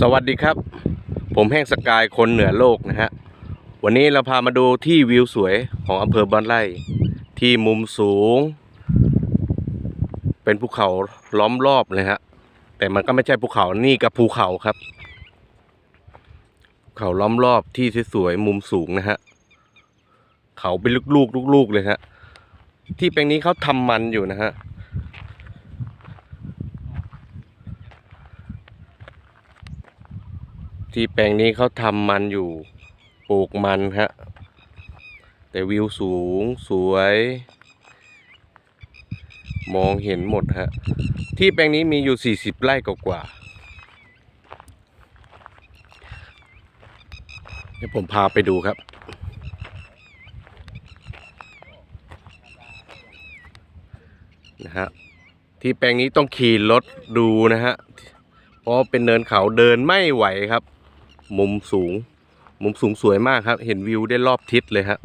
สวัสดีครับ ผมแห้งสกายคนเหนือโลกนะฮะ วันนี้เราพามาดูที่วิวสวยของอำเภอบ้านไร่ ที่มุมสูง เป็นภูเขาล้อมรอบเลยฮะ แต่มันก็ไม่ใช่ภูเขานี่กับภูเขาครับ เขาล้อมรอบที่สวยๆมุมสูงนะฮะ เขาเป็นลูกๆลูกๆเลยฮะ ที่แปลงนี้เขาทำมันอยู่นะฮะ ที่แปลงนี้เขาทำมันอยู่ปลูกมันฮะแต่วิวสูงสวย มองเห็นหมดฮะที่แปลงนี้มีอยู่ 40 ไร่กว่าเดี๋ยวผมพาไปดูครับนะฮะที่แปลงนี้ต้องขี่รถดูนะฮะ เพราะเป็นเนินเขาเดินไม่ไหวครับ มุมสูง มุมสูงสวยมากครับ เห็นวิวได้รอบทิศเลยครับ